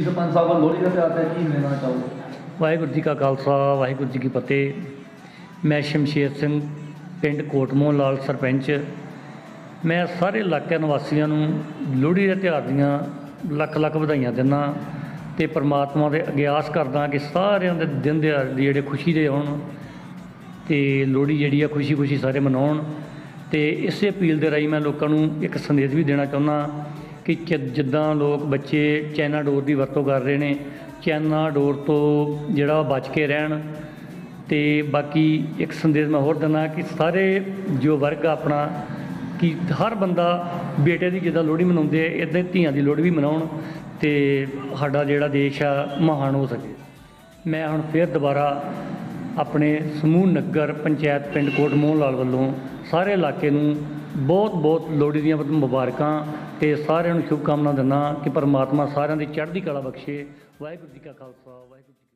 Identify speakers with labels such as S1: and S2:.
S1: ਜੀ ਸਰਪੰਚ ਸਾਹਿਬ ਲੋਹੜੀ ਦਾ ਤਿਉਹਾਰ ਤੇ ਕੀ ਲੈਣਾ ਚਾਹੋਗੇ?
S2: ਵਾਹਿਗੁਰੂ ਜੀ ਕਾ ਖਾਲਸਾ, ਵਾਹਿਗੁਰੂ ਜੀ ਕੀ ਫਤਿਹ। ਮੈਂ ਸ਼ਮਸ਼ੇਰ ਸਿੰਘ, ਪਿੰਡ ਕੋਟਮੋਹ ਲਾਲ ਸਰਪੰਚ। ਮੈਂ ਸਾਰੇ ਇਲਾਕੇ ਨਿਵਾਸੀਆਂ ਨੂੰ ਲੋਹੜੀ ਦੇ ਤਿਉਹਾਰ ਦੀਆਂ ਲੱਖ ਲੱਖ ਵਧਾਈਆਂ ਦਿੰਦਾ ਤੇ ਪ੍ਰਮਾਤਮਾ ਦੇ ਅਗਿਆਸ ਕਰਦਾ ਕਿ ਸਾਰਿਆਂ ਦੇ ਦਿਨ ਦਿਹਾੜੇ ਜਿਹੜੇ ਖੁਸ਼ੀ ਦੇ ਆਉਣ ਤੇ ਲੋਹੜੀ ਜਿਹੜੀ ਆ ਖੁਸ਼ੀ ਖੁਸ਼ੀ ਸਾਰੇ ਮਨਾਉਣ। ਤੇ ਇਸੇ ਅਪੀਲ ਦੇ ਰਾਹੀਂ ਮੈਂ ਲੋਕਾਂ ਨੂੰ ਇੱਕ ਸੰਦੇਸ਼ ਵੀ ਦੇਣਾ ਚਾਹੁੰਦਾ ਕਿ ਜਿੱਦਾਂ ਲੋਕ ਬੱਚੇ ਚਾਈਨਾ ਡੋਰ ਦੀ ਵਰਤੋਂ ਕਰ ਰਹੇ ਨੇ ਚਾਈਨਾ ਡੋਰ ਤੋਂ ਜਿਹੜਾ ਉਹ ਬਚ ਕੇ ਰਹਿਣ ਤੇ ਬਾਕੀ ਇੱਕ ਸੰਦੇਸ਼ ਮੈਂ ਹੋਰ ਦਿੰਦਾ ਕਿ ਸਾਰੇ ਜੋ ਵਰਗ ਆਪਣਾ, ਕਿ ਹਰ ਬੰਦਾ ਬੇਟੇ ਦੀ ਜਿੱਦਾਂ ਲੋਹੜੀ ਮਨਾਉਂਦੇ ਆ ਇਦਾਂ ਧੀਆਂ ਦੀ ਲੋਹੜੀ ਵੀ ਮਨਾਉਣ ਤੇ ਸਾਡਾ ਜਿਹੜਾ ਦੇਸ਼ ਆ ਮਹਾਨ ਹੋ ਸਕੇ। ਮੈਂ ਹੁਣ ਫਿਰ ਦੁਬਾਰਾ ਆਪਣੇ ਸਮੂਹ ਨਗਰ ਪੰਚਾਇਤ ਪਿੰਡ ਕੋਟ ਮੋਹਨ ਲਾਲ ਵੱਲੋਂ ਸਾਰੇ ਇਲਾਕੇ ਨੂੰ ਬਹੁਤ ਬਹੁਤ ਲੋਹੜੀ ਦੀਆਂ ਮੁਬਾਰਕਾਂ ਤੇ ਸਾਰਿਆਂ ਨੂੰ ਸ਼ੁਭਕਾਮਨਾ ਦਿੰਦਾ ਕਿ ਪਰਮਾਤਮਾ ਸਾਰਿਆਂ ਦੀ ਚੜ੍ਹਦੀ ਕਲਾ ਬਖਸ਼ੇ। ਵਾਹਿਗੁਰੂ ਜੀ ਕਾ ਖਾਲਸਾ, ਵਾਹਿਗੁਰੂ